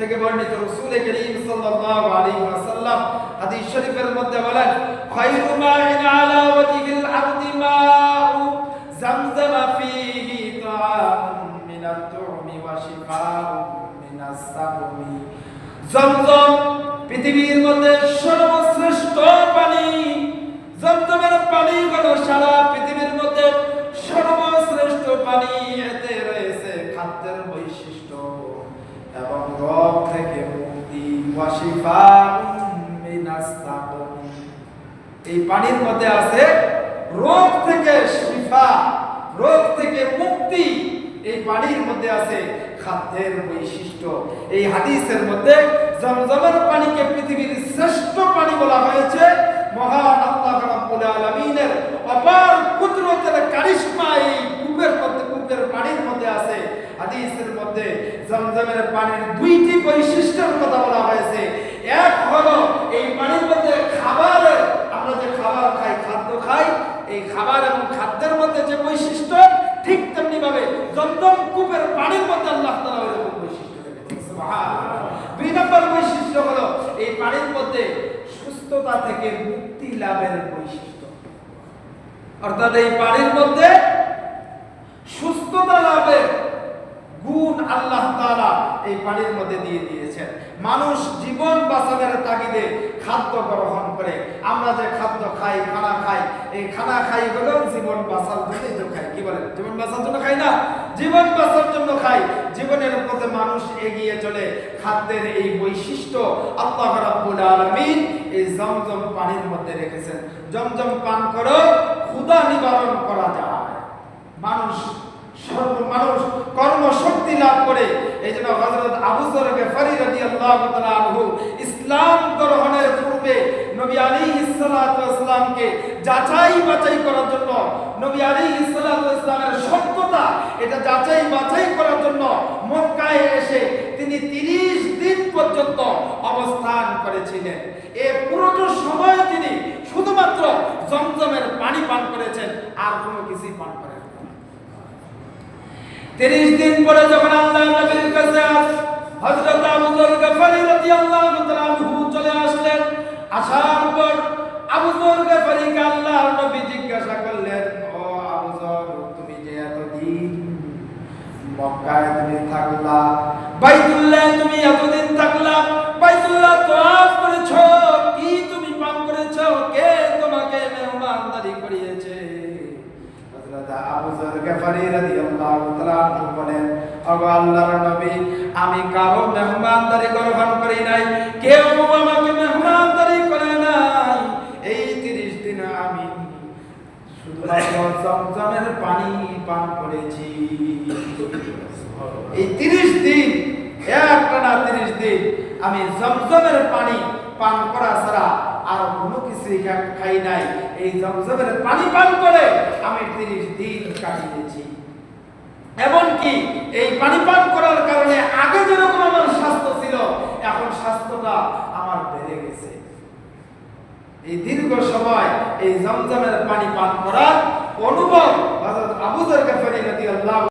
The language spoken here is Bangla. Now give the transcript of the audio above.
থেকে বর্ণিত রাসূল করিম সাল্লাল্লাহু আলাইহি ওয়াসাল্লাম হাদিস শরীফের মধ্যে বলেন খায়রু মাইন আলা ওয়াজহিল আরদি মাউ জামজাম ফীহি তাআমুন মিনাত তু'মি ওয়া শিফাউন মিনাস সাকুমি জমজম পৃথিবীর মধ্যে সর্বশ্রেষ্ঠ এই পানির মধ্যে আছে রোগ থেকে শিফা, রোগ থেকে মুক্তি। এই পানির মধ্যে আছে খাদ্যের বৈশিষ্ট্য। এই হাদিসের মধ্যে জমজমের পানিকে পৃথিবীর শ্রেষ্ঠ পানি বলা হয়েছে। মহান আল্লাহ রাব্বুল আলামিনের অপার কুদরতের কারিশমা এই কূপের মধ্যে কূপের পানির মধ্যে আছে। হাদিসের মধ্যে জমজমের পানির দুইটি বৈশিষ্ট্যের কথা বলা হয়েছে এক হলো এই পানির মধ্যে খাবারের আমরা যে খাবার খাই খাদ্য খাই এই খাবার এবং খাদ্যের মধ্যে যে বৈশিষ্ট্য ঠিক তেমনি জমজম কূপের পানির মধ্যে আল্লাহ তাআলা ওইরকম বৈশিষ্ট্য রেখেছেন দুই বৈশিষ্ট্য হলো, এই পানির মধ্যে সুস্থতা থেকে মুক্তি লাভের বৈশিষ্ট্য। অর্থাৎ এই পানির মধ্যে সুস্থতা গুণ আল্লাহ তাআলা এই পানির মধ্যে দিয়ে দিয়েছেন। মানুষ জীবন বাঁচানোর তাগিদে খাদ্য গ্রহণ করে। আমরা যে খাদ্য খাই, খানা খাই, এই খানা খাই হলো জীবন বাঁচার জন্যই তো খাই। কি বলেন? জীবন বাঁচার জন্য খাই না? জীবন বাঁচার জন্য খাই। জীবনের পথে মানুষ এগিয়ে চলে। খাদ্যের এই বৈশিষ্ট্য আল্লাহ রাব্বুল আলামিন এই জমজম পানির মধ্যে রেখেছেন। জমজম পান করো, ক্ষুধা নিবারণ করা যায়। মানুষ সর্ব মানুষ কর্মশক্তি লাভ করে। এই জন্য হযরত আবু যর গফারি রাদিয়াল্লাহু তাআলা আনহু ইসলাম গ্রহণের পূর্বে নবী আলাইহিস সালাতু ওয়াসসালামকে যাচাই বাছাই করার জন্য, নবী আলাইহিস সালাতু ওয়াসসালামের সত্যতা এটা যাচাই বাছাই করার জন্য মক্কায় এসে তিনি 30 দিন পর্যন্ত অবস্থান করেছিলেন। এ পুরোটা সময় তিনি শুধুমাত্র জমজমের পানি পান করেছেন, আর কোনো কিছুই পান করেন তিরিশ দিন পরে যখন আল্লাহ নবীর কাছে হযরত আবু যর গফারি রাদিয়াল্লাহু তাআলা আনহু চলে আসলেন, আসার পর আবু যর গফারিকে আল্লাহর নবী জিজ্ঞাসা করলেন, ও আবু যর তুমি যে এতদিন মক্কায় তুমি থাকলা, বাইতুল্লাহ তুমি এতদিন থাকলা গফারি রাদিয়াল্লাহু তাআলা বলেন, ওগো আল্লাহর নবী, আমি কারও মেহমানদারি গ্রহণ করি নাই। কেউ আমাকে মেহমানদারি করে নাই। এই 30 দিন আমি শুধুমাত্র জমজমের পানি পান করেছি। এই 30 দিন একটানা 30 দিন আমি জমজমের পানি পান করা ছাড়া আর কোনো কিছুই খা- খাই নাই। এই জমজমের পানি পান করে আমি 30 দিন কাটিয়েছি। এমনকি এই পানি পান করার কারণে আগে যেরকম আমার স্বাস্থ্য ছিল, এখন স্বাস্থ্যটা আমার বেড়ে গেছে। এই দীর্ঘ সময় এই জমজমের পানি পান করার অনুভব হযরত আবু যর গফারি রাদিয়াল্লাহু